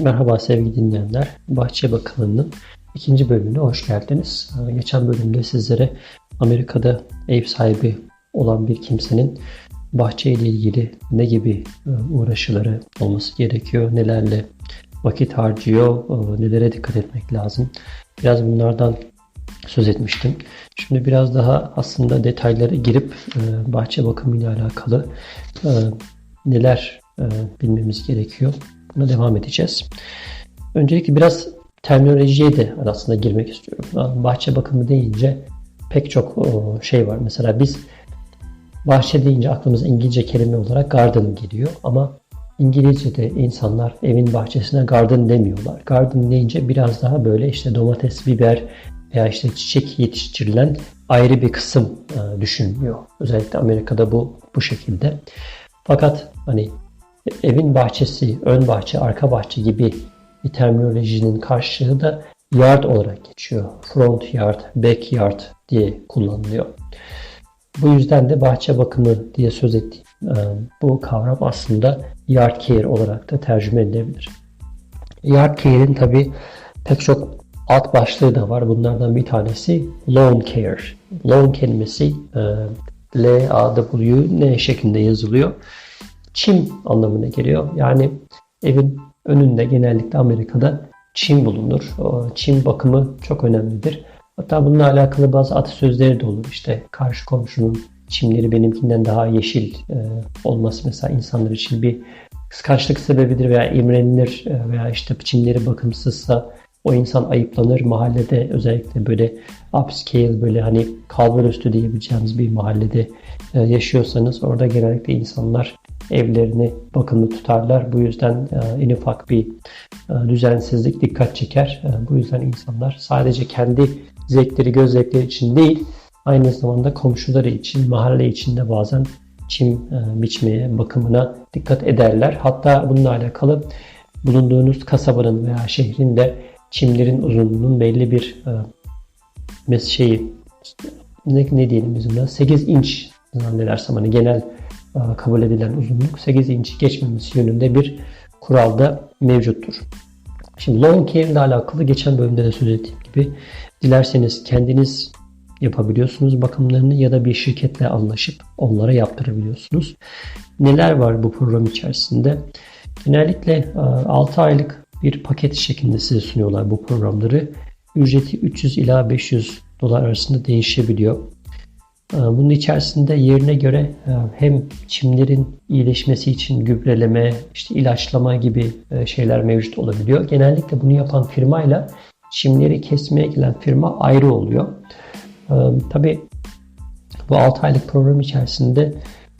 Merhaba sevgili dinleyenler. Bahçe Bakımı'nın ikinci bölümüne hoş geldiniz. Ee, Geçen bölümde sizlere Amerika'da ev sahibi olan bir kimsenin bahçe ile ilgili ne gibi e, uğraşıları olması gerekiyor, nelerle vakit harcıyor, e, nelere dikkat etmek lazım. Biraz bunlardan söz etmiştim. Şimdi biraz daha aslında detaylara girip e, bahçe bakımı ile alakalı neler bilmemiz gerekiyor Buna devam edeceğiz. Öncelikle biraz terminolojiye de aslında girmek istiyorum. Bahçe bakımı deyince pek çok şey var. Mesela biz bahçe deyince aklımıza İngilizce kelime olarak garden geliyor ama İngilizce'de insanlar evin bahçesine garden demiyorlar. Garden deyince biraz daha böyle işte domates, biber veya işte çiçek yetiştirilen ayrı bir kısım e, düşünülüyor. Özellikle Amerika'da bu bu şekilde. Fakat hani evin bahçesi, ön bahçe, arka bahçe gibi bir terminolojinin karşılığı da yard olarak geçiyor. Front yard, back yard diye kullanılıyor. Bu yüzden de bahçe bakımı diye söz ettiğim e, bu kavram aslında yard care olarak da tercüme edilebilir. Yard care'in tabi pek çok alt başlığı da var. Bunlardan bir tanesi lawn care. Lawn kelimesi e, L-A-W-N şeklinde yazılıyor çim anlamına geliyor. Yani evin önünde genellikle Amerika'da çim bulunur. Çim bakımı çok önemlidir. Hatta bununla alakalı bazı atasözleri de olur. İşte karşı komşunun çimleri benimkinden daha yeşil e, olması mesela insanlar için bir kıskançlık sebebidir veya imrenilir e, veya işte çimleri bakımsızsa o insan ayıplanır. Mahallede özellikle böyle upscale böyle hani kalbur üstü diyebileceğimiz bir mahallede e, yaşıyorsanız orada genellikle insanlar evlerini bakımlı tutarlar. Bu yüzden e, en ufak bir e, düzensizlik dikkat çeker. E, bu yüzden insanlar sadece kendi zevkleri, göz zevkleri için değil, aynı zamanda komşuları için, mahalle için de bazen çim biçmeye, bakımına dikkat ederler. Hatta bununla alakalı bulunduğunuz kasabanın veya şehrin de çimlerin uzunluğunun belli bir şeyi ne, ne diyelim biz buna 8 inç zannedersem hani genel kabul edilen uzunluk 8 inç geçmemesi yönünde bir kural da mevcuttur. Şimdi long care ile alakalı geçen bölümde de söz ettiğim gibi dilerseniz kendiniz yapabiliyorsunuz bakımlarını ya da bir şirketle anlaşıp onlara yaptırabiliyorsunuz. Neler var bu program içerisinde? Genellikle 6 e, aylık bir paket şeklinde size sunuyorlar bu programları. Ücreti 300 ila 500 dolar arasında değişebiliyor. Ee, bunun içerisinde yerine göre e, hem çimlerin iyileşmesi için gübreleme, işte ilaçlama gibi e, şeyler mevcut olabiliyor. Genellikle bunu yapan firmayla çimleri kesmeye gelen firma ayrı oluyor. Ee, Tabi bu 6 aylık program içerisinde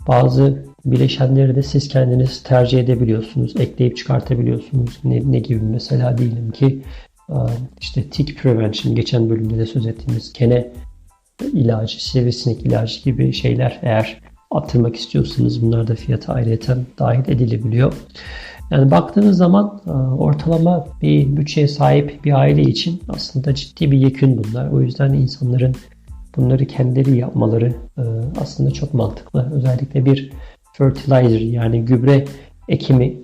bazı bileşenleri de siz kendiniz tercih edebiliyorsunuz. Ekleyip çıkartabiliyorsunuz. Ne, ne gibi mesela diyelim ki e, işte tick prevention geçen bölümde de söz ettiğimiz kene ilacı, sivrisinek ilacı gibi şeyler eğer attırmak istiyorsanız bunlar da fiyata ayrıyeten dahil edilebiliyor. Yani baktığınız zaman e, ortalama bir bütçeye sahip bir aile için aslında ciddi bir yekün bunlar. O yüzden insanların bunları kendileri yapmaları e, aslında çok mantıklı. Özellikle bir fertilizer yani gübre ekimi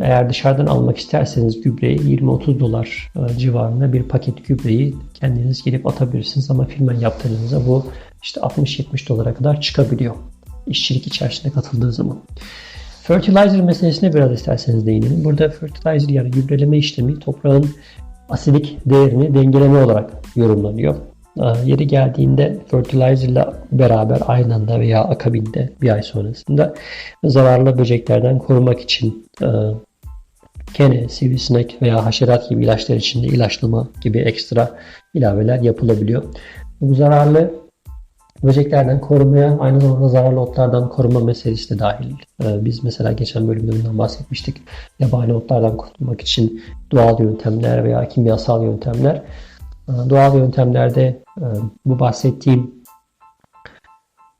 eğer dışarıdan almak isterseniz gübreyi 20-30 dolar e, civarında bir paket gübreyi kendiniz gelip atabilirsiniz ama firma yaptığınızda bu işte 60-70 dolara kadar çıkabiliyor. İşçilik içerisinde katıldığı zaman. Fertilizer meselesine biraz isterseniz değinelim. Burada fertilizer yani gübreleme işlemi toprağın asidik değerini dengeleme olarak yorumlanıyor. Ee, yeri geldiğinde fertilizer ile beraber aynı anda veya akabinde bir ay sonrasında zararlı böceklerden korumak için e, kene, sivrisinek veya haşerat gibi ilaçlar için de ilaçlama gibi ekstra ilaveler yapılabiliyor. Bu zararlı böceklerden korumaya aynı zamanda zararlı otlardan koruma meselesi de dahil. Ee, biz mesela geçen bölümde bundan bahsetmiştik. Yabani otlardan kurtulmak için doğal yöntemler veya kimyasal yöntemler doğal yöntemlerde e, bu bahsettiğim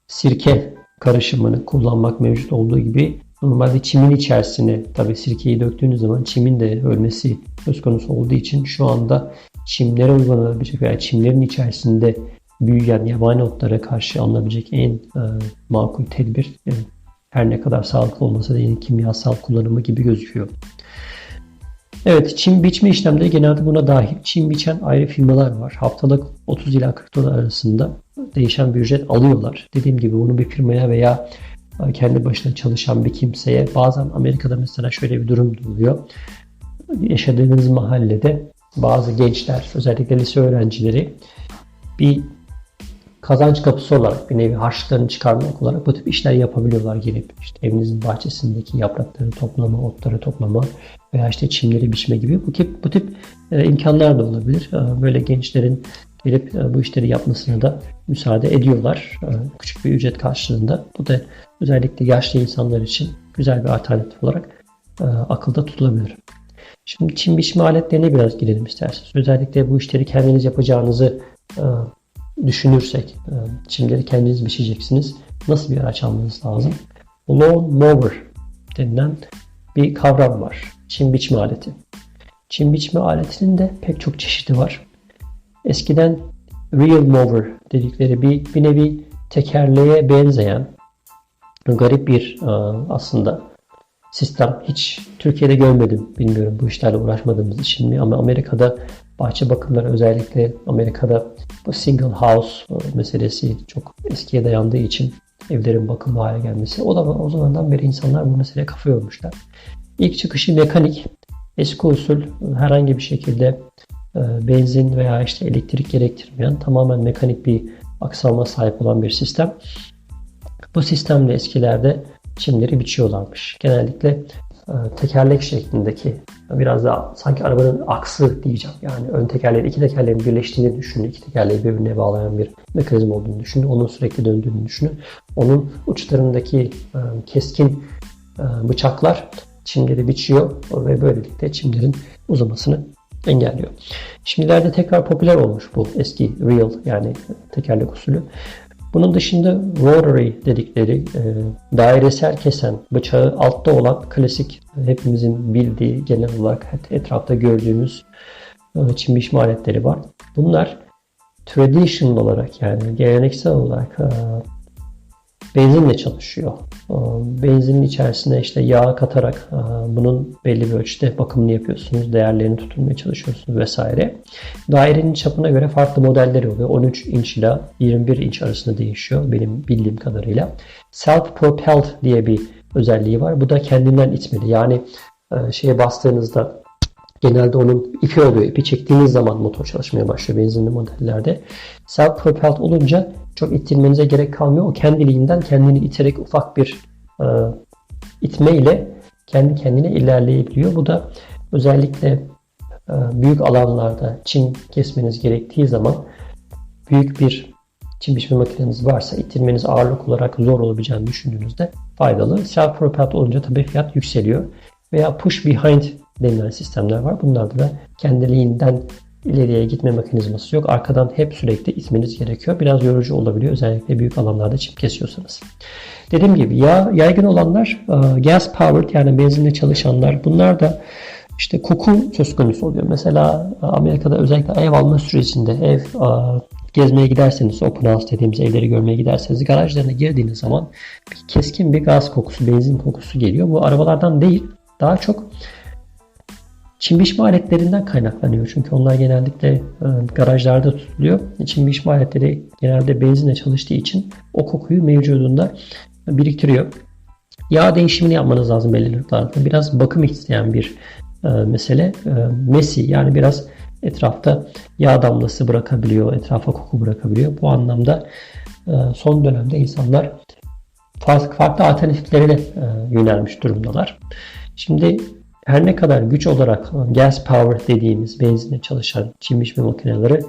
sirke karışımını kullanmak mevcut olduğu gibi normalde çimin içerisine tabi sirkeyi döktüğünüz zaman çimin de ölmesi söz konusu olduğu için şu anda çimlere uygulanabilecek veya çimlerin içerisinde büyüyen yabani otlara karşı alınabilecek en e, makul tedbir e, her ne kadar sağlıklı olmasa da yine kimyasal kullanımı gibi gözüküyor. Evet, çim biçme işlemleri genelde buna dahil. Çim biçen ayrı firmalar var. Haftalık 30 ila 40 dolar arasında değişen bir ücret alıyorlar. Dediğim gibi bunu bir firmaya veya kendi başına çalışan bir kimseye bazen Amerika'da mesela şöyle bir durum oluyor. Yaşadığınız mahallede bazı gençler özellikle lise öğrencileri bir kazanç kapısı olarak bir nevi harçlıklarını çıkarmak olarak bu tip işler yapabiliyorlar gelip işte evinizin bahçesindeki yaprakları toplama, otları toplama veya işte çimleri biçme gibi bu tip bu tip e, imkanlar da olabilir. E, böyle gençlerin gelip e, bu işleri yapmasına da müsaade ediyorlar. E, küçük bir ücret karşılığında. Bu da özellikle yaşlı insanlar için güzel bir alternatif olarak e, akılda tutulabilir. Şimdi çim biçme aletlerine biraz girelim isterseniz. Özellikle bu işleri kendiniz yapacağınızı e, düşünürsek, e, çimleri kendiniz biçeceksiniz. Nasıl bir araç almanız lazım? Lawn mower denilen bir kavram var. Çim biçme aleti. Çim biçme aletinin de pek çok çeşidi var. Eskiden real mower dedikleri bir, bir nevi tekerleğe benzeyen garip bir e, aslında sistem. Hiç Türkiye'de görmedim. Bilmiyorum bu işlerle uğraşmadığımız için mi ama Amerika'da bahçe bakımları özellikle Amerika'da bu single house e, meselesi çok eskiye dayandığı için evlerin bakımlı hale gelmesi. O da o zamandan beri insanlar bu meseleye kafa yormuşlar. İlk çıkışı mekanik. Eski usul herhangi bir şekilde e, benzin veya işte elektrik gerektirmeyen tamamen mekanik bir aksama sahip olan bir sistem. Bu sistemle eskilerde çimleri biçiyorlarmış. Genellikle e, tekerlek şeklindeki biraz daha sanki arabanın aksı diyeceğim. Yani ön tekerleğin iki tekerleğin birleştiğini düşünün. iki tekerleği birbirine bağlayan bir mekanizma olduğunu düşünün. Onun sürekli döndüğünü düşünün. Onun uçlarındaki e, keskin bıçaklar çimleri biçiyor ve böylelikle çimlerin uzamasını engelliyor. Şimdilerde tekrar popüler olmuş bu eski real yani tekerlek usulü. Bunun dışında rotary dedikleri e, dairesel kesen bıçağı altta olan klasik hepimizin bildiği genel olarak etrafta gördüğümüz e, çim biçme aletleri var. Bunlar traditional olarak yani geleneksel olarak e, benzinle çalışıyor. Ee, benzinin içerisine işte yağ katarak e, bunun belli bir ölçüde bakımını yapıyorsunuz. Değerlerini tutulmaya çalışıyorsunuz vesaire. Dairenin çapına göre farklı modelleri oluyor. 13 inç ile 21 inç arasında değişiyor benim bildiğim kadarıyla. Self-propelled diye bir özelliği var. Bu da kendinden itmeli. Yani e, şeye bastığınızda genelde onun ipi oluyor. İpi çektiğiniz zaman motor çalışmaya başlıyor benzinli modellerde. Self-propelled olunca çok ittirmenize gerek kalmıyor. O kendiliğinden kendini iterek ufak bir e, itme ile kendi kendine ilerleyebiliyor. Bu da özellikle e, büyük alanlarda çim kesmeniz gerektiği zaman büyük bir çim biçme makineniz varsa ittirmeniz ağırlık olarak zor olabileceğini düşündüğünüzde faydalı. Self-propelled olunca tabii fiyat yükseliyor. Veya push behind denilen sistemler var. Bunlarda da kendiliğinden ileriye gitme mekanizması yok. Arkadan hep sürekli itmeniz gerekiyor. Biraz yorucu olabiliyor. Özellikle büyük alanlarda çip kesiyorsanız. Dediğim gibi ya yaygın olanlar e, gas powered yani benzinle çalışanlar. Bunlar da işte koku söz konusu oluyor. Mesela e, Amerika'da özellikle ev alma sürecinde ev e, gezmeye giderseniz, open house dediğimiz evleri görmeye giderseniz garajlarına girdiğiniz zaman bir keskin bir gaz kokusu, benzin kokusu geliyor. Bu arabalardan değil, daha çok Çim biçme aletlerinden kaynaklanıyor. Çünkü onlar genellikle e, garajlarda tutuluyor. Çim biçme aletleri genelde benzinle çalıştığı için o kokuyu mevcudunda biriktiriyor. Yağ değişimini yapmanız lazım belli noktalarda. Biraz bakım isteyen bir e, mesele. E, mesi yani biraz etrafta yağ damlası bırakabiliyor, etrafa koku bırakabiliyor. Bu anlamda son dönemde insanlar farklı, alternatiflere yönelmiş durumdalar. Şimdi her ne kadar güç olarak gas power dediğimiz benzinle çalışan çim biçme makineleri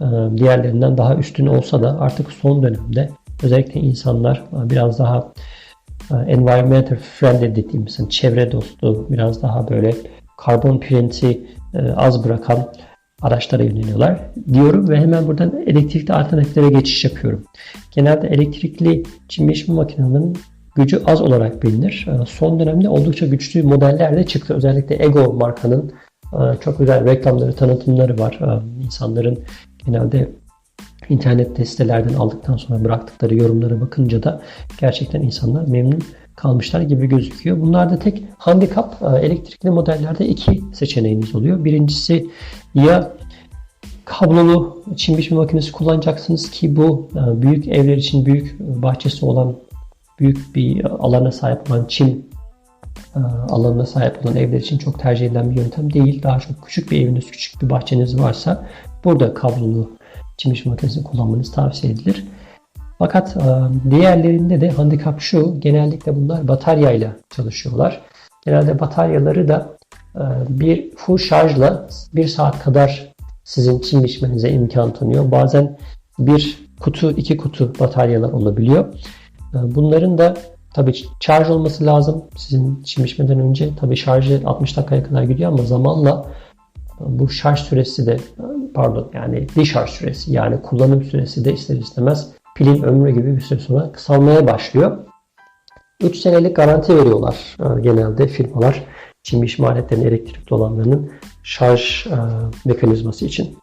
e, diğerlerinden daha üstün olsa da artık son dönemde özellikle insanlar e, biraz daha e, environmental friendly dediğimiz yani çevre dostu biraz daha böyle karbon printi az bırakan araçlara yöneliyorlar diyorum ve hemen buradan elektrikli alternatiflere geçiş yapıyorum. Genelde elektrikli çim biçme makinelerinin gücü az olarak bilinir. Ee, son dönemde oldukça güçlü modeller de çıktı. Özellikle Ego markanın e, çok güzel reklamları, tanıtımları var. Ee, insanların genelde internet sitelerden aldıktan sonra bıraktıkları yorumlara bakınca da gerçekten insanlar memnun kalmışlar gibi gözüküyor. Bunlarda tek handikap e, elektrikli modellerde iki seçeneğiniz oluyor. Birincisi ya kablolu çim biçme makinesi kullanacaksınız ki bu e, büyük evler için büyük bahçesi olan büyük bir alana sahip olan çim e, alanına sahip olan evler için çok tercih edilen bir yöntem değil. Daha çok küçük bir eviniz, küçük bir bahçeniz varsa burada kablolu çim biçme makinesini kullanmanız tavsiye edilir. Fakat e, diğerlerinde de handikap şu, genellikle bunlar bataryayla çalışıyorlar. Genelde bataryaları da e, bir full şarjla bir saat kadar sizin çim biçmenize imkan tanıyor. Bazen bir kutu, iki kutu bataryalar olabiliyor. E, bunların da tabii şarj olması lazım. Sizin çim biçmeden önce tabii şarjı 60 dakikaya kadar gidiyor ama zamanla bu şarj süresi de pardon yani discharge süresi yani kullanım süresi de ister istemez pilin ömrü gibi bir süre sonra kısalmaya başlıyor. 3 senelik garanti veriyorlar e, genelde firmalar çim biçme aletlerinin elektrikli olanlarının şarj e, mekanizması için.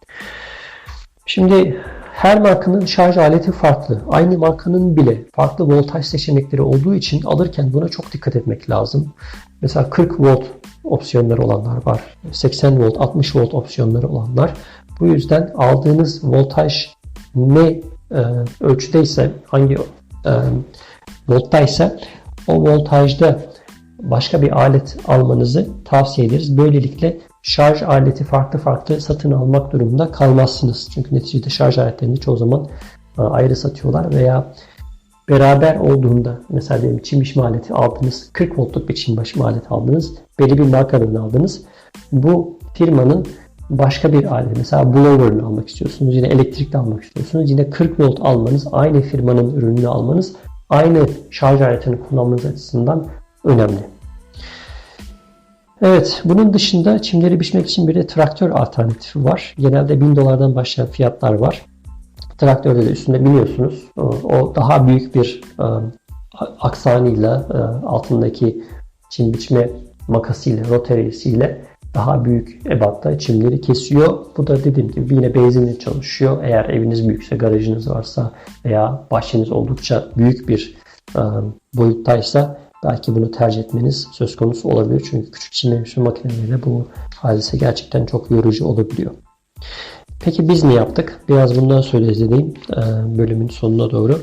Şimdi her markanın şarj aleti farklı. Aynı markanın bile farklı voltaj seçenekleri olduğu için alırken buna çok dikkat etmek lazım. Mesela 40 volt opsiyonları olanlar var. 80 volt, 60 volt opsiyonları olanlar. Bu yüzden aldığınız voltaj ne e, ölçüdeyse, hangi e, volttaysa o voltajda başka bir alet almanızı tavsiye ederiz. Böylelikle şarj aleti farklı farklı satın almak durumunda kalmazsınız. Çünkü neticede şarj aletlerini çoğu zaman e, ayrı satıyorlar veya beraber olduğunda mesela diyelim çim biçme aleti aldınız. 40 voltluk bir çim biçme aleti aldınız. Belli bir markadan aldınız. Bu firmanın başka bir alet mesela blower'ını almak istiyorsunuz. Yine elektrikli almak istiyorsunuz. Yine 40 volt almanız, aynı firmanın ürününü almanız, aynı şarj aletini kullanmanız açısından önemli. Evet, bunun dışında çimleri biçmek için bir de traktör alternatifi var. Genelde 1000 dolardan başlayan fiyatlar var. Traktörde de üstünde biniyorsunuz. O daha büyük bir e, aksanıyla e, altındaki çim biçme makasıyla, rotaryesiyle daha büyük ebatta çimleri kesiyor. Bu da dediğim gibi yine benzinle çalışıyor. Eğer eviniz büyükse, garajınız varsa veya bahçeniz oldukça büyük bir e, boyuttaysa belki bunu tercih etmeniz söz konusu olabilir. Çünkü küçük çim biçme makineleriyle bu hadise gerçekten çok yorucu olabiliyor. Peki biz ne yaptık? Biraz bundan söyleyeyim e, bölümün sonuna doğru.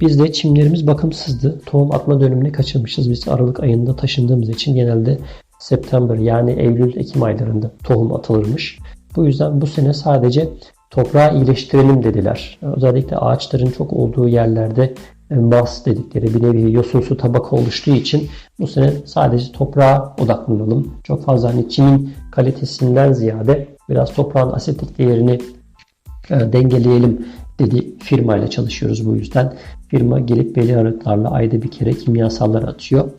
Biz de çimlerimiz bakımsızdı. Tohum atma dönemini kaçırmışız. Biz Aralık ayında taşındığımız için genelde September yani Eylül-Ekim aylarında tohum atılırmış. Bu yüzden bu sene sadece toprağı iyileştirelim dediler. Özellikle ağaçların çok olduğu yerlerde bas dedikleri bir nevi yosunsu tabaka oluştuğu için bu sene sadece toprağa odaklanalım. Çok fazla hani çimin kalitesinden ziyade biraz toprağın asitik değerini e, dengeleyelim dedi firmayla çalışıyoruz bu yüzden. Firma gelip belli aralıklarla ayda bir kere kimyasallar atıyor.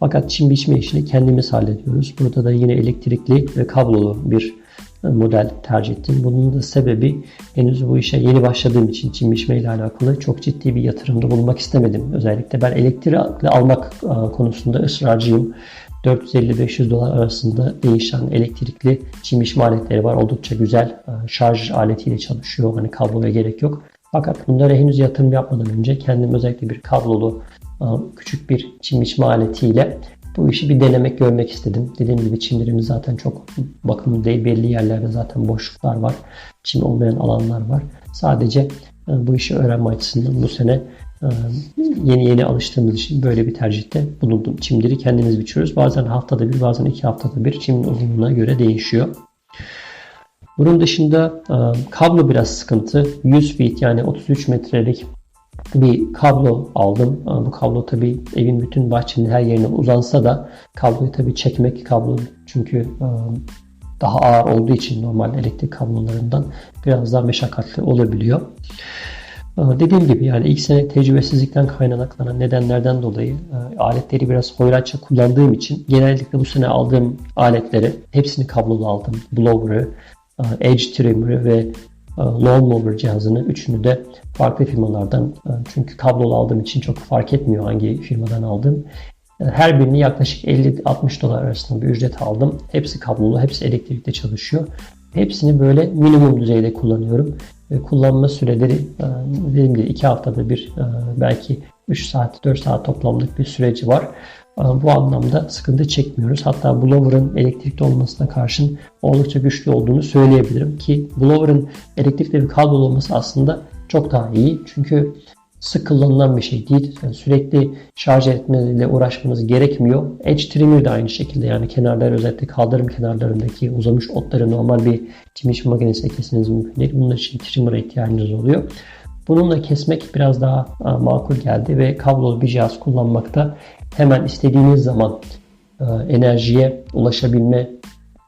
Fakat çim biçme işini kendimiz hallediyoruz. Burada da yine elektrikli ve kablolu bir model tercih ettim. Bunun da sebebi henüz bu işe yeni başladığım için çim biçme ile alakalı çok ciddi bir yatırımda bulunmak istemedim. Özellikle ben elektrikli almak e, konusunda ısrarcıyım. 450-500 dolar arasında değişen elektrikli çim aletleri var. Oldukça güzel e, şarj aletiyle çalışıyor. Hani kabloya gerek yok. Fakat bunlara henüz yatırım yapmadan önce kendim özellikle bir kablolu e, küçük bir çim aletiyle bu işi bir denemek, görmek istedim. Dediğim gibi çimlerimiz zaten çok bakımlı değil. Belli yerlerde zaten boşluklar var. Çim olmayan alanlar var. Sadece e, bu işi öğrenme açısından bu sene e, yeni yeni alıştığımız için böyle bir tercihte bulundum. Çimleri kendimiz biçiyoruz. Bazen haftada bir, bazen iki haftada bir çimin uzunluğuna göre değişiyor. Bunun dışında e, kablo biraz sıkıntı. 100 feet yani 33 metrelik bir kablo aldım. Bu kablo tabi evin bütün bahçenin her yerine uzansa da kabloyu tabi çekmek kablo çünkü e, daha ağır olduğu için normal elektrik kablolarından biraz daha meşakkatli olabiliyor. E, dediğim gibi yani ilk sene tecrübesizlikten kaynaklanan nedenlerden dolayı e, aletleri biraz hoyratça kullandığım için genellikle bu sene aldığım aletleri hepsini kablolu aldım. Blower'ı, edge trimmer'ı ve lawnmower cihazını üçünü de farklı firmalardan e, çünkü kablolu aldığım için çok fark etmiyor hangi firmadan aldım. E, her birini yaklaşık 50-60 dolar arasında bir ücret aldım. Hepsi kablolu, hepsi elektrikte çalışıyor. Hepsini böyle minimum düzeyde kullanıyorum. Kullanma süreleri dediğim gibi 2 haftada bir belki 3 saat 4 saat toplamlık bir süreci var. Bu anlamda sıkıntı çekmiyoruz. Hatta blower'ın elektrikli olmasına karşın oldukça güçlü olduğunu söyleyebilirim ki blower'ın elektrikli bir kablolu olması aslında çok daha iyi. Çünkü sık kullanılan bir şey değil. Yani sürekli şarj etmeyle uğraşmanız gerekmiyor. Edge trimmer de aynı şekilde yani kenarlar özellikle kaldırım kenarlarındaki uzamış otları normal bir çim makinesiyle kesmeniz mümkün değil. Bunun için trimmer'a ihtiyacınız oluyor. Bununla kesmek biraz daha a, makul geldi ve kablolu bir cihaz kullanmakta hemen istediğiniz zaman e, enerjiye ulaşabilme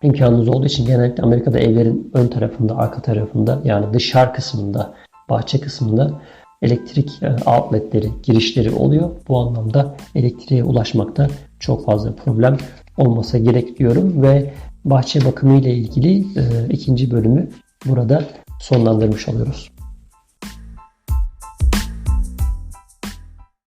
imkanınız olduğu için genellikle Amerika'da evlerin ön tarafında, arka tarafında yani dışarı kısmında, bahçe kısmında elektrik e, outletleri, girişleri oluyor. Bu anlamda elektriğe ulaşmakta çok fazla problem olmasa gerek diyorum ve bahçe bakımı ile ilgili e, ikinci bölümü burada sonlandırmış oluyoruz.